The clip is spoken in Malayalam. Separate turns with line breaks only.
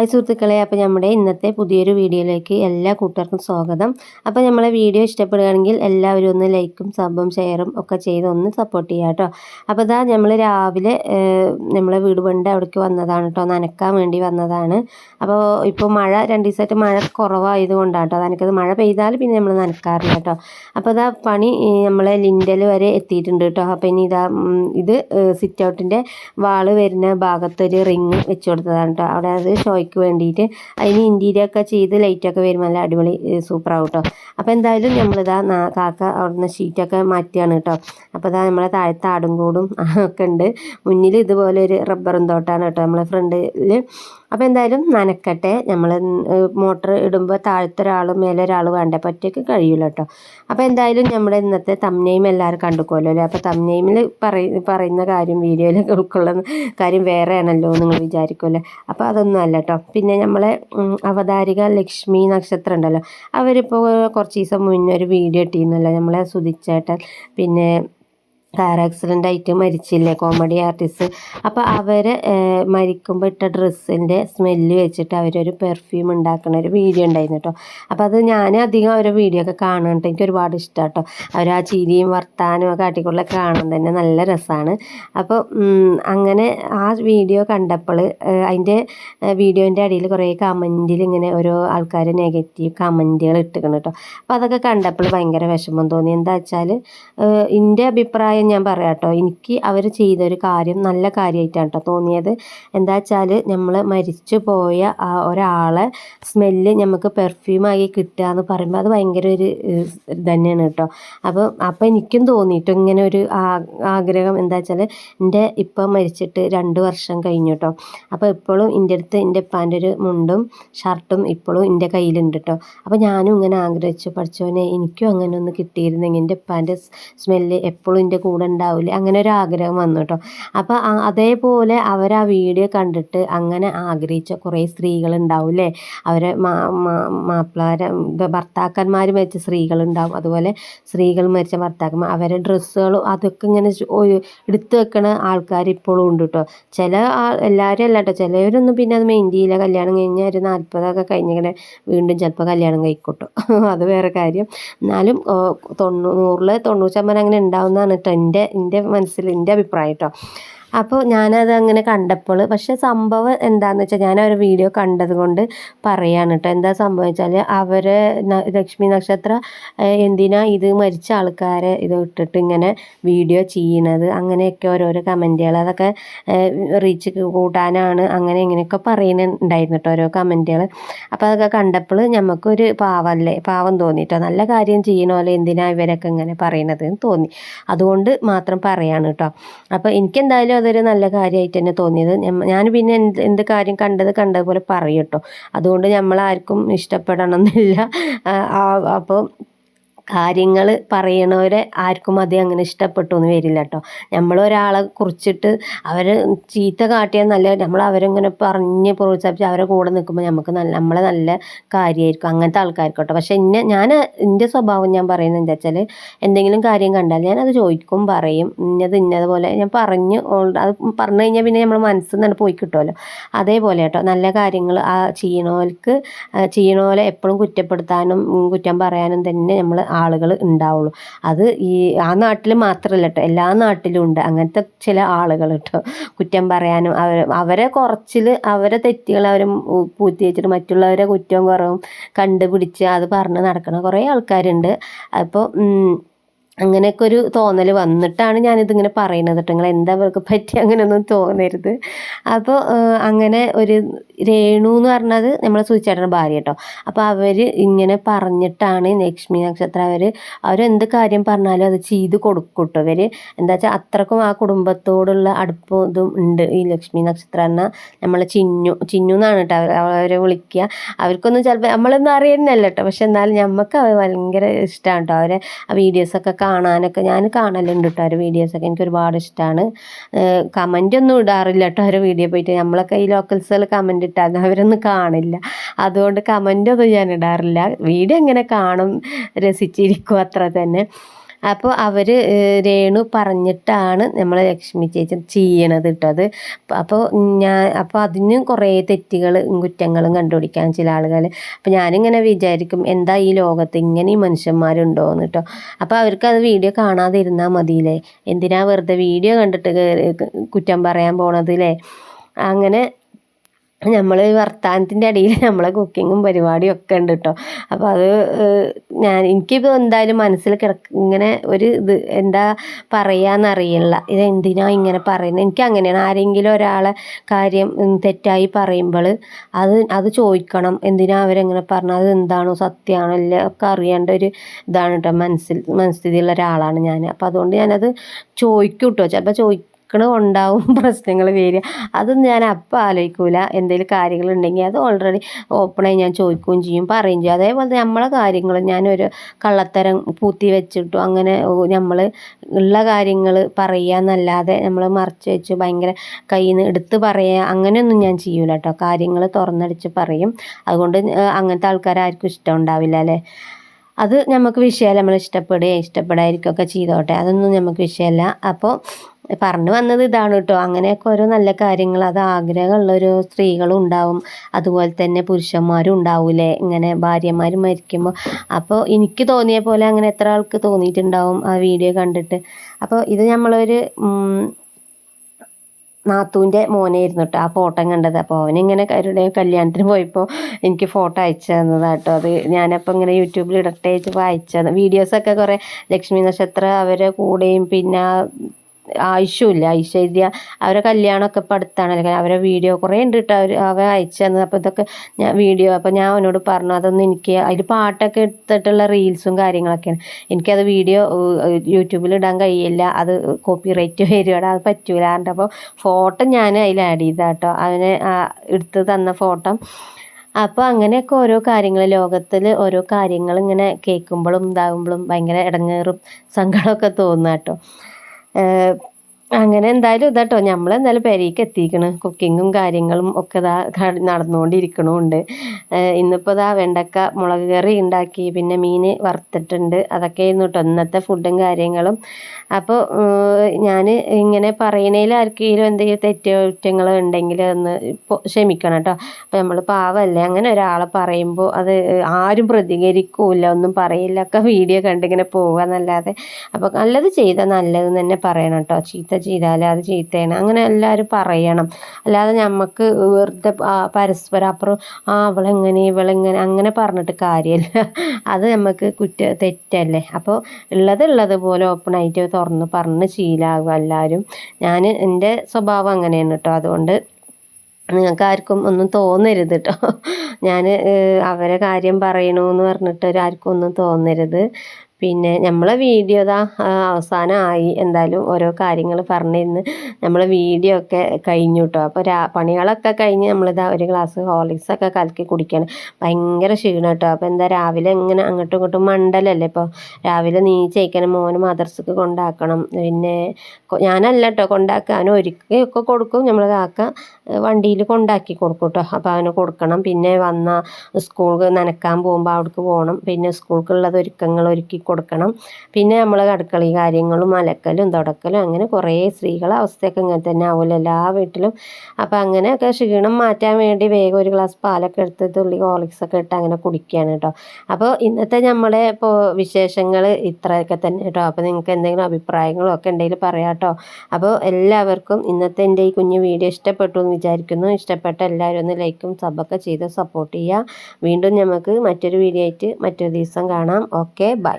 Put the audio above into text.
ഹായ് സുഹൃത്തുക്കളെ അപ്പോൾ നമ്മുടെ ഇന്നത്തെ പുതിയൊരു വീഡിയോയിലേക്ക് എല്ലാ കൂട്ടുകാർക്കും സ്വാഗതം. അപ്പോൾ നമ്മളെ വീഡിയോ ഇഷ്ടപ്പെടുകയാണെങ്കിൽ എല്ലാവരും ഒന്ന് ലൈക്കും സബും ഷെയറും ഒക്കെ ചെയ്ത് ഒന്ന് സപ്പോർട്ട് ചെയ്യുക കേട്ടോ അപ്പോൾ ഇതാ നമ്മൾ രാവിലെ നമ്മളെ വീട് പണ്ട് അവിടേക്ക് വന്നതാണ് കേട്ടോ നനക്കാൻ വേണ്ടി വന്നതാണ്. അപ്പോൾ ഇപ്പോൾ മഴ രണ്ട് ദിവസമായിട്ട് മഴ കുറവായത് കൊണ്ടാണ് കേട്ടോ നനക്കത് മഴ പെയ്താൽ പിന്നെ നമ്മൾ നനക്കാറില്ല കേട്ടോ അപ്പോൾ ഇതാ പണി നമ്മളെ ലിൻഡൽ വരെ എത്തിയിട്ടുണ്ട് കേട്ടോ അപ്പോൾ ഇനി ഇതാ ഇത് സിറ്റ് ഔട്ടിന്റെ വാൾ വരുന്ന ഭാഗത്തൊരു റിങ് വെച്ച് കൊടുത്തതാണ് കേട്ടോ അവിടെ അത് ഷോ ഷോയ്ക്ക് വേണ്ടിയിട്ട്. അതിന് ഇന്റീരിയൊക്കെ ചെയ്ത് ലൈറ്റൊക്കെ വരുമ്പോൾ നല്ല അടിപൊളി സൂപ്പറാവും കേട്ടോ അപ്പോൾ എന്തായാലും നമ്മളിതാ കാക്ക അവിടുന്ന് ഷീറ്റൊക്കെ മാറ്റിയാണ് കേട്ടോ അപ്പോൾ ഇതാ നമ്മളെ താഴത്തെ ആടും കൂടും ഒക്കെ ഉണ്ട്. മുന്നിൽ ഇതുപോലെ ഒരു റബ്ബറും തോട്ടാണ് കേട്ടോ നമ്മളെ ഫ്രണ്ടിൽ അപ്പോൾ എന്തായാലും നനക്കട്ടെ. നമ്മൾ മോട്ടർ ഇടുമ്പോൾ താഴത്തെ ഒരാൾ മേലെ ഒരാൾ വേണ്ട പറ്റിയൊക്കെ കഴിയില്ല കേട്ടോ അപ്പോൾ എന്തായാലും നമ്മുടെ ഇന്നത്തെ തമ്നെയും എല്ലാവരും കണ്ടുക്കുമല്ലോ അല്ലേ അപ്പോൾ തമ്നെയിമിൽ പറയുന്ന കാര്യം വീഡിയോയിലൊക്കെ ഉൾക്കൊള്ളുന്ന കാര്യം വേറെയാണല്ലോ നിങ്ങൾ വിചാരിക്കുമല്ലോ അപ്പോൾ അതൊന്നും അല്ല കേട്ടോ പിന്നെ നമ്മളെ അവതാരിക ലക്ഷ്മി നക്ഷത്രം ഉണ്ടല്ലോ. അവരിപ്പോൾ കുറച്ച് ദിവസം മുന്നേ ഒരു വീഡിയോ ഇട്ടിരുന്നല്ലോ നമ്മളെ സുധിച്ചേട്ടൻ. പിന്നെ കാർ ആക്സിഡന്റ് ആയിട്ട് മരിച്ചില്ലേ കോമഡി ആർട്ടിസ്റ്റ് അപ്പോൾ അവർ മരിക്കുമ്പോൾ ഇട്ട ഡ്രസ്സിന്റെ സ്മെല്ല് വെച്ചിട്ട് അവരൊരു പെർഫ്യൂം ഉണ്ടാക്കുന്ന ഒരു വീഡിയോ ഉണ്ടായിരുന്നു കേട്ടോ അപ്പോൾ അത് ഞാൻ അധികം അവരുടെ വീഡിയോ ഒക്കെ കാണുന്നുണ്ട് എനിക്ക് ഒരുപാട് ഇഷ്ടമാണ് കേട്ടോ അവർ ആ ചിരിയും വർത്താനും ഒക്കെ കാട്ടിക്കൊള്ള കാണാൻ തന്നെ നല്ല രസമാണ് അപ്പോൾ അങ്ങനെ ആ വീഡിയോ കണ്ടപ്പോൾ അതിന്റെ വീഡിയോന്റെ അടിയിൽ കുറേ കമന്റിൽ ഇങ്ങനെ ഓരോ ആൾക്കാർ നെഗറ്റീവ് കമന്റുകൾ ഇട്ടിക്കണം കേട്ടോ അപ്പോൾ അതൊക്കെ കണ്ടപ്പോൾ ഭയങ്കര വിഷമം തോന്നി. എന്താ വെച്ചാൽ എന്റെ അഭിപ്രായം കാര്യം ഞാൻ പറയാം കേട്ടോ എനിക്ക് അവർ ചെയ്തൊരു കാര്യം നല്ല കാര്യമായിട്ടാണ് കേട്ടോ തോന്നിയത്. എന്താ വെച്ചാൽ നമ്മൾ മരിച്ചു പോയ ആ ഒരാളെ സ്മെല്ല് നമുക്ക് പെർഫ്യൂമായി കിട്ടുക എന്ന് പറയുമ്പോൾ അത് ഭയങ്കര ഒരു തന്നെയാണ് കേട്ടോ അപ്പോൾ അപ്പോൾ എനിക്കും തോന്നിയിട്ടു ഇങ്ങനെ ഒരു ആഗ്രഹം എന്താ വെച്ചാൽ എന്റെ ഇപ്പം മരിച്ചിട്ട് രണ്ട് വർഷം കഴിഞ്ഞു കേട്ടോ അപ്പോൾ ഇപ്പോഴും എന്റെ അടുത്ത് എന്റെ ഇപ്പാന്റെ ഒരു മുണ്ടും ഷർട്ടും ഇപ്പോഴും എന്റെ കയ്യിലുണ്ട് കേട്ടോ അപ്പോൾ ഞാനും ഇങ്ങനെ ആഗ്രഹിച്ചു. പഠിച്ചവനെ എനിക്കും അങ്ങനെ ഒന്ന് കിട്ടിയിരുന്നെങ്കിൽ എന്റെ ഇപ്പാന്റെ സ്മെല്ല് എപ്പോഴും എന്റെ കൂടെ ഉണ്ടാവില്ലേ അങ്ങനെ ഒരു ആഗ്രഹം വന്നു കേട്ടോ അപ്പോൾ അതേപോലെ അവർ ആ വീഡിയോ കണ്ടിട്ട് അങ്ങനെ ആഗ്രഹിച്ച കുറേ സ്ത്രീകളുണ്ടാവും അവരെ മാപ്പിളാരെ ഭർത്താക്കന്മാർ മരിച്ച സ്ത്രീകളുണ്ടാവും. അതുപോലെ സ്ത്രീകൾ മരിച്ച ഭർത്താക്കന്മാർ അവരെ ഡ്രസ്സുകളും അതൊക്കെ ഇങ്ങനെ എടുത്തു വെക്കണ ആൾക്കാർ ഇപ്പോഴും ഉണ്ട് കേട്ടോ ചില എല്ലാവരും അല്ല കേട്ടോ ചിലവരൊന്നും പിന്നെ അത് ചെയ്യില്ല കല്യാണം കഴിഞ്ഞാൽ ഒരു നാൽപ്പതൊക്കെ കഴിഞ്ഞിങ്ങനെ വീണ്ടും ചിലപ്പോൾ കല്യാണം കഴിക്കോട്ടോ. അത് വേറെ കാര്യം. എന്നാലും തൊണ്ണൂറിൽ തൊണ്ണൂറ് ശതമാനം അങ്ങനെ ഉണ്ടാവുന്നതാണ് കേട്ടോ എന്റെ എന്റെ മനസ്സിൽ എന്റെ അഭിപ്രായം കേട്ടോ അപ്പോൾ ഞാനത് അങ്ങനെ കണ്ടപ്പോൾ പക്ഷേ സംഭവം എന്താണെന്ന് വെച്ചാൽ ഞാൻ ഒരു വീഡിയോ കണ്ടത് കൊണ്ട് പറയാണ് കേട്ടോ എന്താ സംഭവം വെച്ചാൽ അവരെ ലക്ഷ്മി നക്ഷത്ര എന്തിനാ ഇത് മരിച്ച ആൾക്കാരെ ഇത് ഇട്ടിട്ട് ഇങ്ങനെ വീഡിയോ ചെയ്യണത്? അങ്ങനെയൊക്കെ ഓരോരോ കമന്റുകൾ അതൊക്കെ റീച്ച് കൂട്ടാനാണ് അങ്ങനെ ഇങ്ങനെയൊക്കെ പറയുന്നുണ്ടായിരുന്നു കേട്ടോ ഓരോ കമന്റുകൾ അപ്പോൾ അതൊക്കെ കണ്ടപ്പോൾ നമുക്കൊരു പാവല്ലേ പാവം തോന്നിട്ടോ നല്ല കാര്യം ചെയ്യണ പോലെ എന്തിനാ ഇവരൊക്കെ ഇങ്ങനെ പറയണത് തോന്നി. അതുകൊണ്ട് മാത്രം പറയാണ് കേട്ടോ അപ്പോൾ എനിക്കെന്തായാലും അതൊരു നല്ല കാര്യമായിട്ട് തന്നെ തോന്നിയത്. ഞാൻ പിന്നെ എന്ത് എന്ത് കാര്യം കണ്ടത് കണ്ടതുപോലെ പറയും കേട്ടോ. അതുകൊണ്ട് നമ്മളാർക്കും ഇഷ്ടപ്പെടണമെന്നില്ല. അപ്പോൾ കാര്യങ്ങൾ പറയണവരെ ആർക്കും അത് അങ്ങനെ ഇഷ്ടപ്പെട്ടു എന്ന് വരില്ല കേട്ടോ. നമ്മളൊരാളെ കുറിച്ചിട്ട് അവർ ചീത്ത കാട്ടിയാൽ നല്ല നമ്മൾ അവരിങ്ങനെ പറഞ്ഞ് പ്രോത്സാഹിപ്പിച്ച് അവരെ കൂടെ നിൽക്കുമ്പോൾ നമുക്ക് നല്ല നമ്മളെ നല്ല കാര്യമായിരിക്കും അങ്ങനത്തെ ആൾക്കാർക്കോട്ടോ പക്ഷേ എന്നെ ഞാൻ എന്റെ സ്വഭാവം ഞാൻ പറയുന്നത് എന്താ വെച്ചാൽ എന്തെങ്കിലും കാര്യം കണ്ടാൽ ഞാനത് ചോദിക്കും പറയും ഇന്നത് ഇന്നതുപോലെ ഞാൻ പറഞ്ഞ് അത് പറഞ്ഞു കഴിഞ്ഞാൽ പിന്നെ നമ്മൾ മനസ്സിൽ നിന്ന് പോയി കിട്ടുമല്ലോ. അതേപോലെ കേട്ടോ നല്ല കാര്യങ്ങൾ ആ ചെയ്യണോർക്ക് ചെയ്യണോലെ എപ്പോഴും കുറ്റപ്പെടുത്താനും കുറ്റം പറയാനും തന്നെ നമ്മൾ ആളുകൾ ഉണ്ടാവുള്ളൂ അത് ഈ ആ നാട്ടിൽ മാത്രമല്ല കേട്ടോ എല്ലാ നാട്ടിലും ഉണ്ട്. അങ്ങനത്തെ ചില ആളുകൾ കേട്ടോ കുറ്റം പറയാനും അവർ അവരെ കുറച്ചിൽ അവരെ തെറ്റുകൾ അവർ പൂത്തി വെച്ചിട്ട് മറ്റുള്ളവരെ കുറ്റവും കുറവും കണ്ടുപിടിച്ച് അത് പറഞ്ഞ് നടക്കുന്ന കുറേ ആൾക്കാരുണ്ട്. അപ്പോൾ അങ്ങനെയൊക്കെ ഒരു തോന്നൽ വന്നിട്ടാണ് ഞാനിതിങ്ങനെ പറയുന്നത് കേട്ടോ നിങ്ങൾ എന്താ അവർക്ക് പറ്റി? അങ്ങനെയൊന്നും തോന്നരുത്. അപ്പോൾ അങ്ങനെ ഒരു രേണു എന്ന് പറഞ്ഞത് നമ്മളെ സൂചിച്ചേട്ടന്റെ ഭാര്യ കേട്ടോ. അപ്പോൾ അവർ ഇങ്ങനെ പറഞ്ഞിട്ടാണ് ലക്ഷ്മി നക്ഷത്രം അവർ അവരെന്ത് കാര്യം പറഞ്ഞാലും അത് ചെയ്ത് കൊടുക്കും കേട്ടോ അവർ എന്താ വെച്ചാൽ അത്രക്കും ആ കുടുംബത്തോടുള്ള അടുപ്പം ഇതും ഉണ്ട് ഈ ലക്ഷ്മി നക്ഷത്രം എന്നാൽ നമ്മളെ ചിന്നു ചിന്നു എന്നാണ് കേട്ടോ അവരെ വിളിക്കുക. അവർക്കൊന്നും ചിലപ്പോൾ നമ്മളൊന്നും അറിയുന്നല്ല കേട്ടോ. പക്ഷെ എന്നാലും നമുക്ക് അവർ ഭയങ്കര ഇഷ്ടമാണ് കേട്ടോ. അവരെ ആ വീഡിയോസൊക്കെ കാണാനൊക്കെ ഞാൻ കാണലുണ്ട് കേട്ടോ. അവർ വീഡിയോസൊക്കെ എനിക്ക് ഒരുപാട് ഇഷ്ടമാണ് കമന്റ് ഒന്നും ഇടാറില്ല കേട്ടോ. അവരെ വീഡിയോ പോയിട്ട് നമ്മളൊക്കെ ഈ ലോക്കൽസുകൾ കമന്റ് ഇട്ടാൽ അവരൊന്നും കാണില്ല. അതുകൊണ്ട് കമന്റ് ഒന്നും ഞാൻ ഇടാറില്ല. വീഡിയോ എങ്ങനെ കാണും രസിച്ചിരിക്കും അത്ര തന്നെ. അപ്പോൾ അവർ രേണു പറഞ്ഞിട്ടാണ് നമ്മൾ ലക്ഷ്മി ചേച്ചി ചെയ്യണത് ഇട്ടത്. അപ്പോൾ ഞാൻ അപ്പോൾ അതിനും കുറേ തെറ്റുകൾ കുറ്റങ്ങളും കണ്ടുപിടിക്കാൻ ചില ആളുകൾ അപ്പോൾ ഞാനിങ്ങനെ വിചാരിക്കും എന്താ ഈ ലോകത്ത് ഇങ്ങനെ ഈ മനുഷ്യന്മാരുണ്ടോ എന്ന് കേട്ടോ അപ്പോൾ അവർക്ക് അത് വീഡിയോ കാണാതെ കാണാതിരുന്നാൽ മതിയില്ലേ? എന്തിനാ വെറുതെ വീഡിയോ കണ്ടിട്ട് കുറ്റം പറയാൻ പോണത് അല്ലേ അങ്ങനെ നമ്മൾ വർത്തമാനത്തിന്റെ അടിയിൽ നമ്മളെ കുക്കിങ്ങും പരിപാടിയും ഒക്കെ ഉണ്ട് കേട്ടോ അപ്പോൾ അത് ഞാൻ എനിക്കിപ്പോൾ എന്തായാലും മനസ്സിൽ കിടക്ക ഇങ്ങനെ ഒരു ഇത് എന്താ പറയാന്നറിയില്ല ഇത് എന്തിനാ ഇങ്ങനെ പറയുന്നത് എനിക്ക് അങ്ങനെയാണ്. ആരെങ്കിലും ഒരാളെ കാര്യം തെറ്റായി പറയുമ്പോൾ അത് അത് ചോദിക്കണം. എന്തിനാ അവരെങ്ങനെ പറഞ്ഞത് അത് എന്താണോ സത്യമാണോ അല്ല ഒക്കെ അറിയേണ്ട ഒരു ഇതാണ് കേട്ടോ മനസ്സിൽ മനസ്ഥിതിയുള്ള ഒരാളാണ് ഞാൻ അപ്പോൾ അതുകൊണ്ട് ഞാനത് ചോദിക്കും കേട്ടോ ചിലപ്പോൾ ചോദിക്കും നിൽക്കണ ഉണ്ടാവും പ്രശ്നങ്ങൾ വരിക. അതൊന്നും ഞാൻ അപ്പം ആലോചിക്കൂല. എന്തെങ്കിലും കാര്യങ്ങളുണ്ടെങ്കിൽ അത് ഓൾറെഡി ഓപ്പണായി ഞാൻ ചോദിക്കുകയും ചെയ്യും പറയുകയും ചെയ്യും. അതേപോലെ നമ്മളെ കാര്യങ്ങൾ ഞാനൊരു കള്ളത്തരം പൂത്തി വെച്ചിട്ടു അങ്ങനെ നമ്മൾ ഉള്ള കാര്യങ്ങൾ പറയുക എന്നല്ലാതെ നമ്മൾ മറച്ച് വെച്ച് ഭയങ്കര കയ്യിൽ നിന്ന് എടുത്ത് പറയുക അങ്ങനെയൊന്നും ഞാൻ ചെയ്യൂല കേട്ടോ. കാര്യങ്ങൾ തുറന്നടിച്ച് പറയും. അതുകൊണ്ട് അങ്ങനത്തെ ആൾക്കാരാർക്കും ഇഷ്ടം ഉണ്ടാവില്ല അല്ലേ? അത് നമുക്ക് വിഷയമല്ല? നമ്മൾ ഇഷ്ടപ്പെടുകയും ഇഷ്ടപ്പെടാതിരിക്കുകയൊക്കെ ചെയ്തോട്ടെ. അതൊന്നും നമുക്ക് വിഷയമല്ല. അപ്പോൾ പറഞ്ഞു വന്നത് ഇതാണ് കേട്ടോ. അങ്ങനെയൊക്കെ ഓരോ നല്ല കാര്യങ്ങൾ അത് ആഗ്രഹമുള്ളൊരു സ്ത്രീകളും ഉണ്ടാവും. അതുപോലെ തന്നെ പുരുഷന്മാരും ഉണ്ടാവൂലേ? ഇങ്ങനെ ഭാര്യമാർ മരിക്കുമ്പോൾ അപ്പോൾ എനിക്ക് തോന്നിയ പോലെ അങ്ങനെ എത്ര ആൾക്ക് തോന്നിയിട്ടുണ്ടാവും ആ വീഡിയോ കണ്ടിട്ട്. അപ്പോൾ ഇത് നമ്മളൊരു നാത്തൂന്റെ മോനായിരുന്നു കേട്ടോ ആ ഫോട്ടോ കണ്ടത്. അപ്പോൾ അവനിങ്ങനെ കരുടെ കല്യാണത്തിന് പോയപ്പോൾ എനിക്ക് ഫോട്ടോ അയച്ചു തന്നതാട്ടോ അത് ഞാനപ്പോൾ ഇങ്ങനെ യൂട്യൂബിൽ ഇടട്ടെ വെച്ച് വായിച്ചത്. വീഡിയോസൊക്കെ കുറേ ലക്ഷ്മി നക്ഷത്ര അവരെ കൂടെയും പിന്നെ ആവശ്യമില്ല ഐശ്വര്യ അവരെ കല്യാണമൊക്കെ ഇപ്പം അടുത്താണല്ലോ. അവരെ വീഡിയോ കുറേ ഉണ്ട് കേട്ടോ അവർ അവ അയച്ചു തന്നത്. അപ്പോൾ ഇതൊക്കെ ഞാൻ വീഡിയോ അപ്പോൾ ഞാൻ അവനോട് പറഞ്ഞു അതൊന്നും എനിക്ക് അതിൽ പാട്ടൊക്കെ എടുത്തിട്ടുള്ള റീൽസും കാര്യങ്ങളൊക്കെയാണ്. എനിക്കത് വീഡിയോ യൂട്യൂബിൽ ഇടാൻ കഴിയില്ല. അത് കോപ്പി റൈറ്റ് വരികയാണ് അത് പറ്റൂല. അപ്പോൾ ഫോട്ടോ ഞാൻ അതിൽ ആഡ് ചെയ്ത കേട്ടോ അവന് എടുത്ത് തന്ന ഫോട്ടോ. അപ്പോൾ അങ്ങനെയൊക്കെ ഓരോ കാര്യങ്ങൾ ലോകത്തിൽ ഓരോ കാര്യങ്ങൾ ഇങ്ങനെ കേൾക്കുമ്പോഴും ഇതാകുമ്പോഴും ഭയങ്കര ഇടങ്ങേറും സങ്കടമൊക്കെ തോന്നുക കേട്ടോ 呃 അങ്ങനെ എന്തായാലും ഇതാട്ടോ. നമ്മളെന്തായാലും പെരയ്ക്ക് എത്തിക്കണ്. കുക്കിങ്ങും കാര്യങ്ങളും ഒക്കെ ഇതാ നടന്നുകൊണ്ടിരിക്കണമുണ്ട് ഇന്നിപ്പോൾ ഇതാ വെണ്ടക്ക മുളക് കറി ഉണ്ടാക്കി പിന്നെ മീൻ വറുത്തിട്ടുണ്ട്. അതൊക്കെയായിരുന്നു കേട്ടോ ഇന്നത്തെ ഫുഡും കാര്യങ്ങളും. അപ്പോൾ ഞാൻ ഇങ്ങനെ പറയണേൽ ആർക്കെങ്കിലും എന്തെങ്കിലും തെറ്റോ കുറ്റങ്ങളോ ഉണ്ടെങ്കിൽ ഒന്ന് ക്ഷമിക്കണം കേട്ടോ അപ്പോൾ നമ്മൾ പാവമല്ലേ അങ്ങനെ ഒരാളെ പറയുമ്പോൾ അത് ആരും പ്രതികരിക്കൂല ഒന്നും പറയില്ല. ഒക്കെ വീഡിയോ കണ്ടിങ്ങനെ പോവുക എന്നല്ലാതെ അപ്പോൾ നല്ലത് ചെയ്താൽ നല്ലത് തന്നെ പറയണം കേട്ടോ ചീത്ത ചെയ്താൽ അത് ചീത്തയാണ് അങ്ങനെ എല്ലാവരും പറയണം. അല്ലാതെ നമുക്ക് വെറുതെ പരസ്പരം അപ്പുറം ആ അവളെങ്ങനെ ഇവളെങ്ങനെ അങ്ങനെ പറഞ്ഞിട്ട് കാര്യമില്ല അത് നമുക്ക് കുറ്റ തെറ്റല്ലേ? അപ്പോൾ ഉള്ളത് പോലെ ഓപ്പണായിട്ട് തുറന്ന് പറഞ്ഞ് ശീലാകും എല്ലാവരും ഞാൻ എന്റെ സ്വഭാവം അങ്ങനെയാണ് കേട്ടോ അതുകൊണ്ട് നിങ്ങൾക്ക് ആർക്കും ഒന്നും തോന്നരുത് കേട്ടോ ഞാൻ അവരെ കാര്യം പറയണമെന്ന് പറഞ്ഞിട്ട് ആർക്കും ഒന്നും തോന്നരുത്. പിന്നെ നമ്മളെ വീഡിയോ ഇതാ അവസാനമായി. എന്തായാലും ഓരോ കാര്യങ്ങൾ പറഞ്ഞിരുന്ന് നമ്മളെ വീഡിയോ ഒക്കെ കഴിഞ്ഞു കേട്ടോ അപ്പോൾ രാ പണികളൊക്കെ കഴിഞ്ഞ് നമ്മളിതാ ഒരു ഗ്ലാസ് ഹോർലിക്സൊക്കെ കലക്കി കുടിക്കണം. ഭയങ്കര ക്ഷീണം കേട്ടോ അപ്പോൾ എന്താ രാവിലെ എങ്ങനെ അങ്ങോട്ടും ഇങ്ങോട്ടും മണ്ടലല്ലേ ഇപ്പോൾ രാവിലെ നീ ചേക്കണം മോന് മദർസക്ക് കൊണ്ടാക്കണം. പിന്നെ ഞാനല്ല കേട്ടോ കൊണ്ടാക്കാൻ ഒരിക്കലൊക്കെ കൊടുക്കും. നമ്മൾ കാക്ക വണ്ടിയിൽ കൊണ്ടാക്കി കൊടുക്കും കേട്ടോ അപ്പോൾ അവന് കൊടുക്കണം. പിന്നെ വന്ന സ്കൂൾ നനക്കാൻ പോകുമ്പോൾ അവിടേക്ക് പോകണം പിന്നെ സ്കൂൾക്കുള്ളത് ഒരുക്കങ്ങൾ ഒരുക്കി കൊടുക്കണം. പിന്നെ നമ്മൾ അടുക്കള കാര്യങ്ങളും അലക്കലും തുടക്കലും അങ്ങനെ കുറേ സ്ത്രീകളെ അവസ്ഥയൊക്കെ ഇങ്ങനെ തന്നെ ആവുമല്ലോ എല്ലാ വീട്ടിലും. അപ്പോൾ അങ്ങനെയൊക്കെ ക്ഷീണം മാറ്റാൻ വേണ്ടി വേഗം ഒരു ഗ്ലാസ് പാലൊക്കെ എടുത്ത് തുള്ളി ഹോർലിക്സൊക്കെ ഇട്ട് അങ്ങനെ കുടിക്കുകയാണ് കേട്ടോ അപ്പോൾ ഇന്നത്തെ നമ്മളെ ഇപ്പോൾ വിശേഷങ്ങൾ ഇത്രയൊക്കെ തന്നെ കേട്ടോ അപ്പോൾ നിങ്ങൾക്ക് എന്തെങ്കിലും അഭിപ്രായങ്ങളോ ഒക്കെ ഉണ്ടെങ്കിൽ പറയാം കേട്ടോ. അപ്പോൾ എല്ലാവർക്കും ഇന്നത്തെ എന്റെ ഈ കുഞ്ഞു വീഡിയോ ഇഷ്ടപ്പെട്ടു എന്ന് വിചാരിക്കുന്നു. ഇഷ്ടപ്പെട്ട എല്ലാവരും ഒന്ന് ലൈക്കും സബൊക്കെ ചെയ്ത് സപ്പോർട്ട് ചെയ്യുക. വീണ്ടും നമുക്ക് മറ്റൊരു വീഡിയോ ആയിട്ട് മറ്റൊരു ദിവസം കാണാം. Okay bye.